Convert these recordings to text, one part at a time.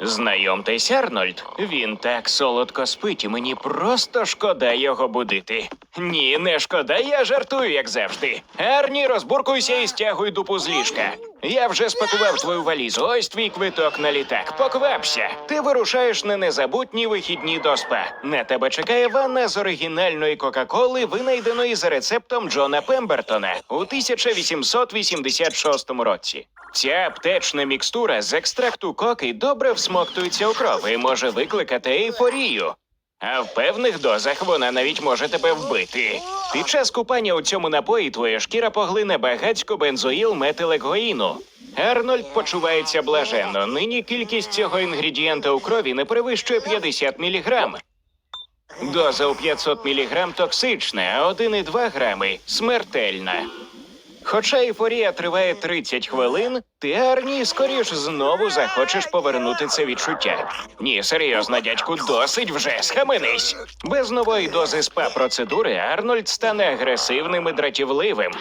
Знайомтесь, Арнольд. Він так солодко спить, і мені просто шкода його будити. Ні, не шкода, я жартую, як завжди. Арні, розбуркуйся і стягуй дупу з ліжка. Я вже спакував твою валізу. Ось твій квиток на літак. Поквапся. Ти вирушаєш на незабутні вихідні до спа. На тебе чекає ванна з оригінальної Кока-Коли, винайденої за рецептом Джона Пембертона у 1886 році. Ця аптечна мікстура з екстракту коки добре всмоктується у кров і може викликати ейфорію. А в певних дозах вона навіть може тебе вбити. Під час купання у цьому напої твоя шкіра поглине багацько бензоїл метилекоїну. Арнольд почувається блаженно. Нині кількість цього інгредієнта у крові не перевищує 50 мг. Доза у 500 мг токсична, а 1,2 грами смертельна. Хоча ейфорія триває 30 хвилин, ти Арні скоріш знову захочеш повернути це відчуття. Ні, серйозно, дядьку, досить вже схаменись. Без нової дози спа процедури Арнольд стане агресивним і дратівливим.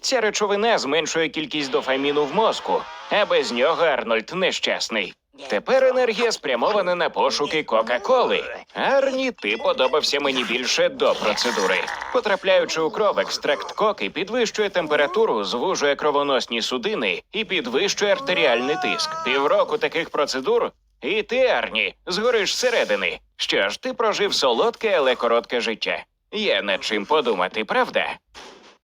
Ця речовина зменшує кількість дофаміну в мозку, а без нього Арнольд нещасний. Тепер енергія спрямована на пошуки Кока-Коли. Арні, ти подобався мені більше до процедури. Потрапляючи у кров, екстракт коки підвищує температуру, звужує кровоносні судини і підвищує артеріальний тиск. Півроку таких процедур. І ти, Арні, згориш зсередини. Що ж, ти прожив солодке, але коротке життя. Є над чим подумати, правда?